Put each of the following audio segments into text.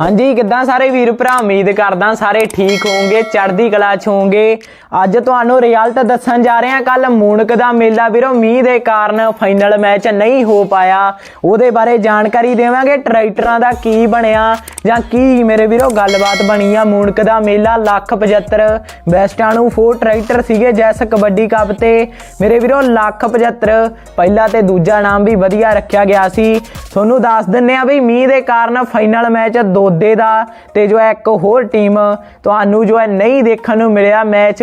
ਹਾਂਜੀ, ਕਿੱਦਾਂ ਸਾਰੇ ਵੀਰ ਭਰਾ? ਉਮੀਦ ਕਰਦਾ ਸਾਰੇ ਠੀਕ ਹੋਵੋਗੇ, ਚੜ੍ਹਦੀ ਕਲਾ ਚ ਹੋਵੋਗੇ। ਅੱਜ ਤੁਹਾਨੂੰ ਰਿਜ਼ਲਟ ਦੱਸਣ ਜਾ ਰਹੇ ਹਾਂ। ਕੱਲ ਮੂਨਕ ਦਾ ਮੇਲਾ ਵੀਰੋ, ਮੀਂਹ ਦੇ ਕਾਰਨ ਫਾਈਨਲ ਮੈਚ ਨਹੀਂ ਹੋ ਪਾਇਆ। ਉਹਦੇ ਬਾਰੇ ਜਾਣਕਾਰੀ ਦੇਵਾਂਗੇ। ਟਰੈਕਟਰਾਂ ਦਾ ਕੀ ਬਣਿਆ ਜਾਂ ਕੀ ਮੇਰੇ ਵੀਰੋ, ਗੱਲਬਾਤ ਬਣੀ ਆ। ਮੂਨਕ ਦਾ ਮੇਲਾ ਲੱਖ 75 ਬੈਸਟਾਂ ਨੂੰ ਫੋਰ ਟਰੈਕਟਰ ਸੀਗੇ ਜੈਸ ਕਬੱਡੀ ਕੱਪ ਤੇ। ਮੇਰੇ ਵੀਰੋ, ਲੱਖ 75 ਪਹਿਲਾ ਤੇ ਦੂਜਾ ਨਾਮ ਵੀ ਵਧੀਆ ਰੱਖਿਆ ਗਿਆ ਸੀ। ਤੁਹਾਨੂੰ ਦੱਸ ਦਿੰਨੇ ਆ ਵੀ ਮੀਂਹ ਦੇ ਕਾਰਨ ਫਾਈਨਲ ਮੈਚ ਦੋਦੇ ਦਾ ਤੇ ਜੋ ਹੈ ਇੱਕ ਹੋਰ ਟੀਮ ਤੁਹਾਨੂੰ ਜੋ ਹੈ ਨਹੀਂ ਦੇਖਣ ਨੂੰ ਮਿਲਿਆ ਮੈਚ।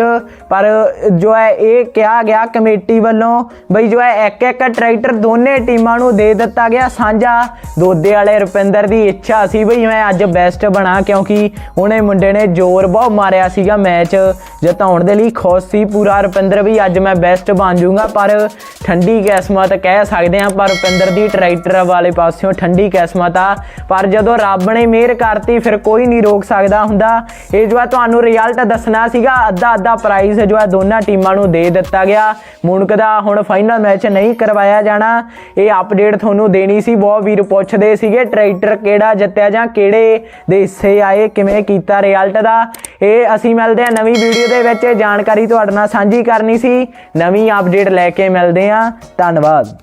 ਪਰ ਜੋ ਹੈ ਇਹ ਕਿਹਾ ਗਿਆ ਕਮੇਟੀ ਵੱਲੋਂ ਬਈ ਜੋ ਹੈ ਇੱਕ ਇੱਕ ਟਰੈਕਟਰ ਦੋਨੇ ਟੀਮਾਂ ਨੂੰ ਦੇ ਦਿੱਤਾ ਗਿਆ। ਸਾਂਝਾ ਦੋਦੇ ਵਾਲੇ ਰੁਪਿੰਦਰ ਦੀ ਇੱਛਾ ਸੀ ਬਈ ਮੈਂ ਅੱਜ ਬੈਸਟ ਬਣਾ ਕਿਉਂਕਿ ਉਹਨੇ ਮੁੰਡੇ ਨੇ ਜ਼ੋਰ ਬਹੁਤ ਮਾਰਿਆ ਸੀਗਾ ਮੈਚ। ਜਿਤਾਉਣ ਦੇ ਲਈ ਖੁਸ਼ ਸੀ ਪੂਰਾ। ਰੁਪਿੰਦਰ ਵੀ ਅੱਜ ਮੈਂ ਬੈਸਟ ਬਣ ਜਾਊਂਗਾ। ਪਰ ਠੰਡੀ ਕਿਸਮਤ ਕਹਿ ਸਕਦੇ ਆ ਪਰ ਰੁਪਿੰਦਰ ਦੀ ਟਰੈਕਟਰ ਵਾਲੇ ਪਾਸਿਓਂ ਠੰਡੀ ਕਿਸਮਤ ਆ। ਪਰ ਜਦੋਂ ਰੱਬ ਨੇ ਮਿਹਰ ਕਰਤੀ, ਫਿਰ ਕੋਈ ਨਹੀਂ ਰੋਕ ਸਕਦਾ ਹੁੰਦਾ। ਇਹ ਜੋ ਹੈ ਤੁਹਾਨੂੰ ਰਿਜ਼ਲਟ ਦੱਸਣਾ ਸੀਗਾ ਅੱਧਾ ਅੱਧਾ ਪ੍ਰਾਈਜ਼ ਜੋ ਹੈ ਦੋਨਾਂ ਟੀਮਾਂ ਨੂੰ ਦੇ ਦਿੱਤਾ ਗਿਆ। ਮੁਣਕ ਦਾ ਹੁਣ ਫਾਈਨਲ ਮੈਚ ਨਹੀਂ ਕਰਵਾਇਆ ਜਾਣਾ। ਇਹ ਅਪਡੇਟ ਤੁਹਾਨੂੰ ਦੇਣੀ ਸੀ। ਬਹੁਤ ਵੀਰ ਪੁੱਛਦੇ ਸੀਗੇ ਟਰੈਕਟਰ ਕਿਹੜਾ ਜਿੱਤਿਆ ਜਾਂ ਕਿਹੜੇ ਦੇ ਹਿੱਸੇ ਆਏ, ਕਿਵੇਂ ਕੀਤਾ ਰਿਜ਼ਲਟ ਦਾ। ਇਹ ਅਸੀਂ ਮਿਲਦੇ ਹਾਂ ਨਵੀਂ ਵੀਡੀਓ ਦੇ ਵਿੱਚ। ਇਹ ਜਾਣਕਾਰੀ ਤੁਹਾਡੇ ਨਾਲ ਸਾਂਝੀ ਕਰਨੀ ਸੀ। ਨਵੀਂ ਅਪਡੇਟ ਲੈ ਕੇ ਮਿਲਦੇ ਹਾਂ। ਧੰਨਵਾਦ।